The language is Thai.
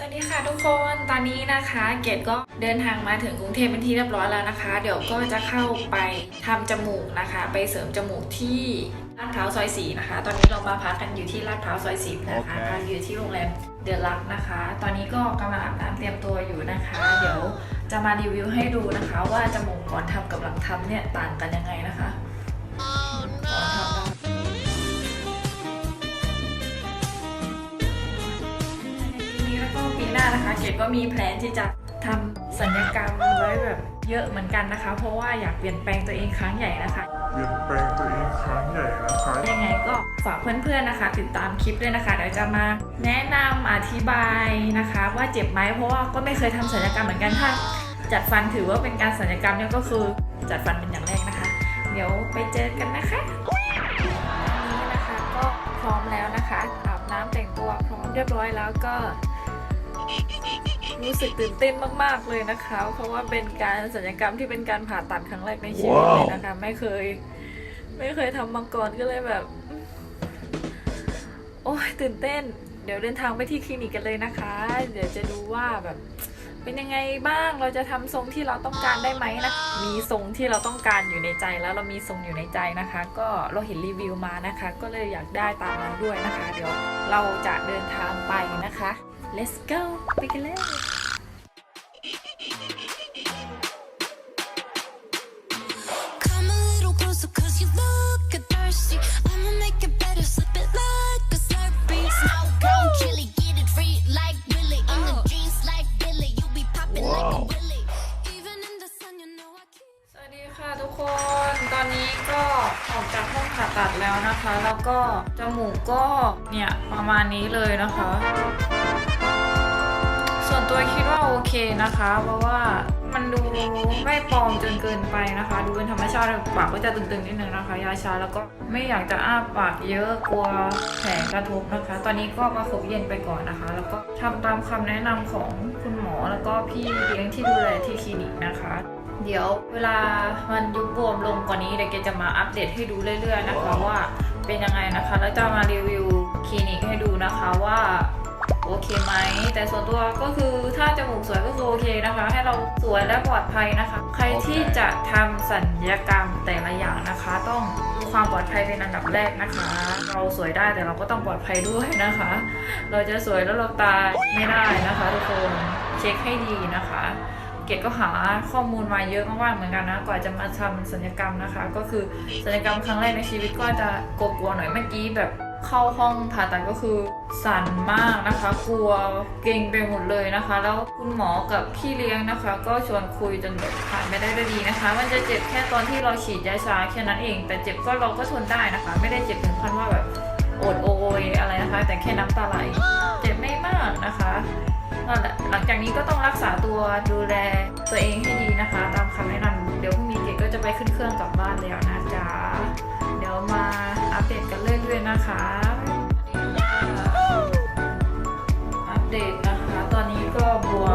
สวัสดีค่ะทุกคนตอนนี้นะคะ เกดก็เดินทางมาถึงกรุงเทพเป็นที่เรียบร้อยแล้วนะคะ เดี๋ยวก็จะเข้าไปทำจมูกนะคะ ไปเสริมจมูกที่ลาดพร้าวซอยสีนะคะ ตอนนี้เรามาพักกันอยู่ที่ลาดพร้าวซอยสีนะคะโอเคพักอยู่ที่โรงแรมเดอะลักนะคะ ตอนนี้ก็กำลังอาบน้ำเตรียมตัวอยู่นะคะ เดี๋ยวจะมารีวิวให้ดูนะคะ ว่าจมูกก่อนทำกับหลังทำเนี่ยต่างกันยังไงนะคะ น้านะคะเกดก็มีแพลนที่จะทำสัญญกรรมไว้แบบเยอะเหมือนกันนะคะ เพราะว่าอยากเปลี่ยนแปลงตัวเองครั้งใหญ่นะคะ เปลี่ยนแปลงตัวเองครั้งใหญ่นะคะ ยังไงก็ฝากเพื่อนๆนะคะ ติดตามคลิปด้วยนะคะเดี๋ยวจะมาแนะนำอธิบายนะคะ ว่าเจ็บไหมเพราะว่าก็ไม่เคยทำสัญญกรรมเหมือนกันถ้าจัดฟันถือว่าเป็นการสัญญกรรมเนี่ยก็คือจัดฟันเป็นอย่างแรกนะคะ เดี๋ยวไปเจอกันนะคะวันนี้นะคะก็พร้อมแล้วนะคะอาบน้ำแต่งตัวพร้อมเรียบร้อยแล้วก็ รู้สึกตื่นเต้นมาก ๆ เลยนะคะ เพราะว่าเป็นการสัญญกรรมที่เป็นการผ่าตัดครั้งแรกในชีวิตเลยนะคะ ไม่เคย ไม่เคยทำมาก่อนก็เลยแบบ โอ้ยตื่นเต้น เดี๋ยวเดินทางไปที่คลินิกกันเลยนะคะ เดี๋ยวจะดูว่าแบบ เป็นยังไงบ้างเราจะทำทรงที่เราต้องการได้ไหมนะ มีทรงที่เราต้องการอยู่ในใจแล้วเรามีทรงอยู่ในใจนะคะ ก็เราเห็นรีวิวมานะคะ ก็เลยอยากได้ตามนั้นด้วยนะคะ เดี๋ยวเราจะเดินทางไปนะคะ let's go ไปกันเลย Come a little closer cause you look thirsty I'ma make it better, slip it like a slurpee Outgrown chili, get it free like Willy In the jeans like Billy, you be popping like a Willy Even in the sun, you know I keep สวัสดีค่ะทุกคนตอนนี้ก็ออกจากห้องผ่าตัดแล้วนะคะ แล้วก็จมูกก็เนี่ยประมาณนี้เลยนะคะส่วน ตัวคิดว่าโอเคนะคะ เพราะว่ามันดูไม่ปลอมจนเกินไปนะคะ ดูเป็นธรรมชาติปากก็จะตึงๆนิดนึงนะคะ ยาชาแล้วก็ไม่อยากจะอ้าปากเยอะกลัวแผลกระทบนะคะ ตอนนี้ก็ประคบเย็นไปก่อนนะคะ แล้วก็ทำตามคำแนะนำของคุณหมอแล้วก็พี่เลี้ยงที่ดูแลที่คลินิกนะคะ เดี๋ยวเวลามันยุบบวมลงกว่านี้เดี๋ยวเกจะมาอัปเดตให้ดูเรื่อย ๆ นะคะว่าเป็นยังไงนะคะ แล้วจะมารีวิวคลินิกให้ดูนะคะว่า โอเคไหม แต่ส่วนตัวก็คือถ้าจมูกสวยก็คือโอเคนะคะ ให้เราสวยและปลอดภัยนะคะ ใครที่จะทำสัญญกรรมแต่ละอย่างนะคะ ต้องความปลอดภัยเป็นอันดับแรกนะคะ เราสวยได้แต่เราก็ต้องปลอดภัยด้วยนะคะ เราจะสวยแล้วเราตายไม่ได้นะคะทุกคนเช็คให้ดีนะคะเกดก็หาข้อมูลมาเยอะมากๆเหมือนกันนะกว่าจะมาทำศัลยกรรมนะคะ ก็คือศัลยกรรมครั้งแรกในชีวิตก็จะกลัวๆหน่อยเมื่อกี้แบบ เข้าห้องผ่าตัดก็คือสั่นมากนะคะ กลัวเกรงไปหมดเลยนะคะ แล้วคุณหมอกับพี่เลี้ยงนะคะ ก็ชวนคุยจนแบบผ่านไปได้ด้วยดีนะคะ มันจะเจ็บแค่ตอนที่เราฉีดยาชาแค่นั้นเอง แต่เจ็บก็เราก็ทนได้นะคะ ไม่ได้เจ็บถึงขั้นว่าแบบโอดโอยอะไรนะคะ แต่แค่น้ำตาไหลเจ็บไม่มากนะคะหลังจากนี้ก็ต้องรักษาตัวดูแลตัวเองให้ดีนะคะ ตามคำแนะนำเดี๋ยวพรุ่งนี้เกดก็จะไปขึ้นเครื่องกลับบ้านแล้วนะจ๊ะ เดตกันเรื่อยๆนะคะ อัปเดตนะคะ ตอนนี้ก็บว